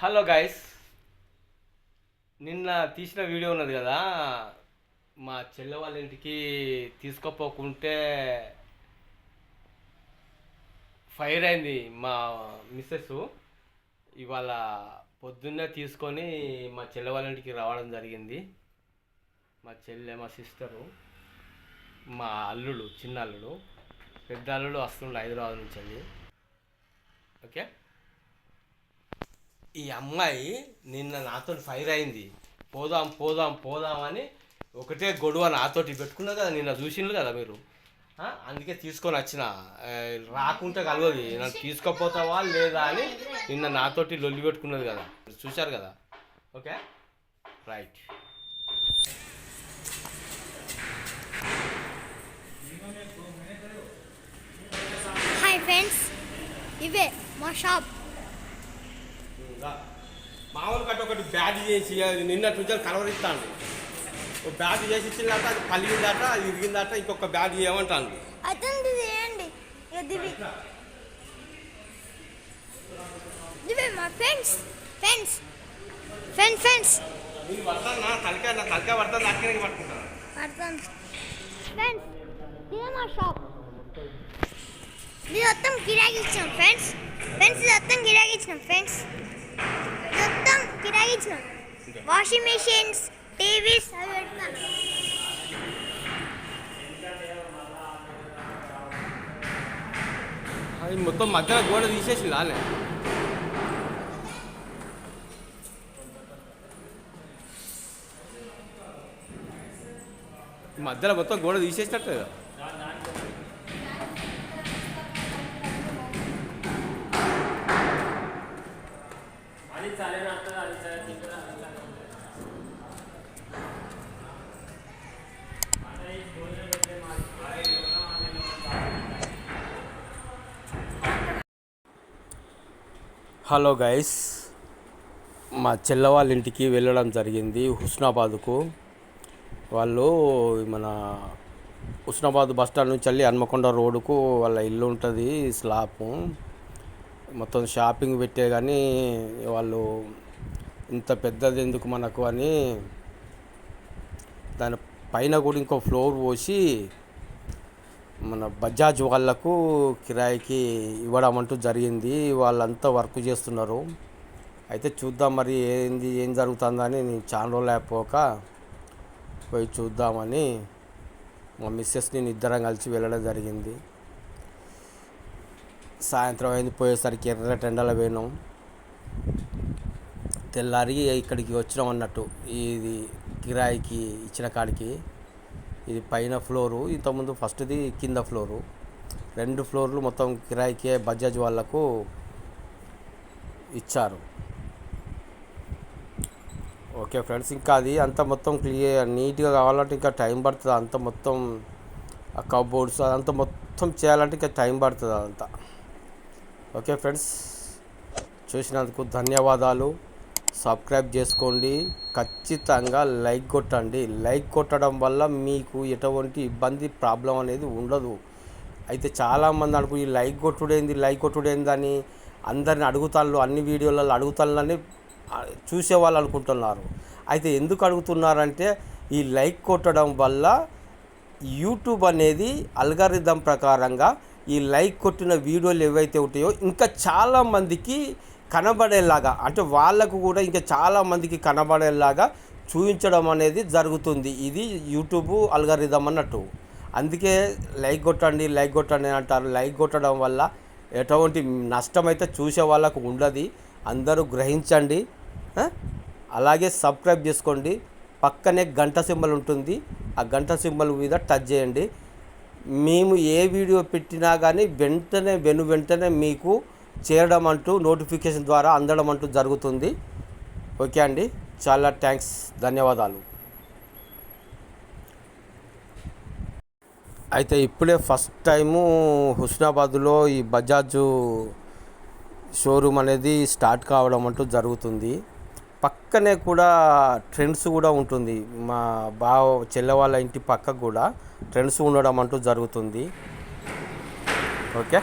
Hello guys. నిన్న తీసిన video ఉన్నది కదా? మా చెల్లె వాళ్ళ ఇంటికి తీసుకోపోకుంటే ఫైర్ అయింది మా మిస్సెస్. ఇవాళ పొద్దున్నే తీసుకొని మా చెల్లె వాళ్ళ ఇంటికి రావడం జరిగింది. మా చెల్లె మా సిస్టరు మా అల్లుడు చిన్న అల్లుడు పెద్ద అల్లుడు వస్తుండే హైదరాబాద్ నుంచి అది ఓకే? ఈ అమ్మాయి నిన్న నాతో ఫైర్ అయింది. పోదాం పోదాం పోదాం అని ఒకటే గొడవ నాతోటి పెట్టుకున్నది కదా నిన్న చూసిండ్రు కదా మీరు? అందుకే తీసుకొని వచ్చిన. రాకుంటే కలవది. నన్ను తీసుకోపోతావా లేదా అని నిన్న నాతోటి లొల్లి పెట్టుకున్నది కదా. చూశారు కదా? ఓకే? రైట్ హాయ్ ఫ్రెండ్స్ ఇవే మా షాప్ మామూలు కట్ట ఒకటి బ్యాగ్ చేసి అది నిన్న నుంచి కలవరిస్తాను ఒక బ్యాగ్ చేసి ఇచ్చిందట అది పలిగిందట అది ఇరిగిందట ఇంకొక బ్యాగ్ చేయమంటాను ఫ్రెండ్స్ ఫ్రెండ్స్ ఫ్రెండ్స్ ఫ్రెండ్స్. నేను పడతాను నా తలకాయ నా తలకాయ పడతాను అక్కడికి పట్టుకుంటాను. పడతాను. ఫ్రెండ్స్ ఇదే మా షాప్. ఇది మొత్తం గిరాకీ ఇచ్చినాం ఫ్రెండ్స్. ఫ్రెండ్స్ ఇది మొత్తం గిరాకీ ఇచ్చినాం ఫ్రెండ్స్. ఇచ్చినాం వాషింగ్ మెషిన్స్ టీవీస్ అవి అది మొత్తం మధ్యలో గోడ తీసేసి లాలే మధ్యలో మొత్తం గోడ తీసేసినట్టు కదా. హలో గైస్ మా చెల్ల వాళ్ళ ఇంటికి వెళ్ళడం జరిగింది హుస్నాబాద్కు. వాళ్ళు మన హుస్నాబాద్ బస్ స్టాండ్ నుంచి వెళ్ళి హన్మకొండ రోడ్డుకు వాళ్ళ ఇల్లు ఉంటుంది స్లాపు. మొత్తం షాపింగ్ పెట్టే కానీ వాళ్ళు ఇంత పెద్దది ఎందుకు మనకు అని దాని పైన కూడా ఇంకో ఫ్లోర్ పోసి మన బజాజ్ వాళ్ళకు కిరాయికి ఇవ్వడం అంటూ జరిగింది. వాళ్ళంతా వర్క్ చేస్తున్నారు. అయితే చూద్దాం మరి ఏంది ఏం జరుగుతుందని నేను చాలా రోజులు అయిపోక పోయి చూద్దామని మా మిస్సెస్ నేను ఇద్దరం కలిసి వెళ్ళడం జరిగింది. సాయంత్రం అయింది పోయేసరికి ఎర్ర టెండలు పోయినాం. తెల్లారి ఇక్కడికి వచ్చినాం అన్నట్టు. ఇది కిరాయికి ఇచ్చిన కాడికి. ఇది పైన ఫ్లోరు ఇంతకుముందు ఫస్ట్ది కింద ఫ్లోరు. రెండు ఫ్లోర్లు మొత్తం కిరాయికే బజాజ్ వాళ్ళకు ఇచ్చారు. ఓకే ఫ్రెండ్స్ ఇంకా అది అంత మొత్తం క్లియర్ నీట్గా కావాలంటే ఇంకా టైం పడుతుంది. అంత మొత్తం ఆ కబోర్డ్స్ అదంతా మొత్తం చేయాలంటే ఇంకా టైం పడుతుంది అదంతా. ఓకే ఫ్రెండ్స్ చూసినందుకు ధన్యవాదాలు. సబ్స్క్రైబ్ చేసుకోండి. ఖచ్చితంగా లైక్ కొట్టండి. లైక్ కొట్టడం వల్ల మీకు ఎటువంటి ఇబ్బంది ప్రాబ్లం అనేది ఉండదు. అయితే చాలామంది అనుకు ఈ లైక్ కొట్టుడేంది లైక్ కొట్టుడేందని అందరిని అడుగుతాళ్ళు అన్ని వీడియోలలో అడుగుతాళ్ళని చూసేవాళ్ళు అనుకుంటున్నారు. అయితే ఎందుకు అడుగుతున్నారంటే ఈ లైక్ కొట్టడం వల్ల యూట్యూబ్ అనేది అల్గారిథం ప్రకారంగా ఈ లైక్ కొట్టిన వీడియోలు ఏవైతే ఉంటాయో ఇంకా చాలామందికి కనబడేలాగా అంటే వాళ్ళకు కూడా ఇంకా చాలామందికి కనబడేలాగా చూపించడం అనేది జరుగుతుంది. ఇది యూట్యూబ్ అల్గారిథం అన్నట్టు. అందుకే లైక్ కొట్టండి లైక్ కొట్టండి అంటారు. లైక్ కొట్టడం వల్ల ఎటువంటి నష్టం అయితే చూసే వాళ్ళకు ఉండదు. అందరూ గ్రహించండి. అలాగే సబ్స్క్రైబ్ చేసుకోండి. పక్కనే గంట సింబల్ ఉంటుంది. ఆ గంట సింబల్ మీద టచ్ చేయండి. మేము ఏ వీడియో పెట్టినా కానీ వెంటనే వెను వెంటనే మీకు చేరడం అంటూ నోటిఫికేషన్ ద్వారా అందడం అంటూ జరుగుతుంది. ఓకే అండి. చాలా థ్యాంక్స్. ధన్యవాదాలు. అయితే ఇప్పుడే ఫస్ట్ టైము హుస్నాబాద్లో ఈ బజాజ్ షోరూమ్ అనేది స్టార్ట్ కావడం అంటూ జరుగుతుంది. పక్కనే కూడా ట్రెండ్స్ కూడా ఉంటుంది. మా బావ చెల్లె వాళ్ళ ఇంటి పక్కకు కూడా. ట్రెండ్స్ ఉండడం అంటూ జరుగుతుంది. ఓకే?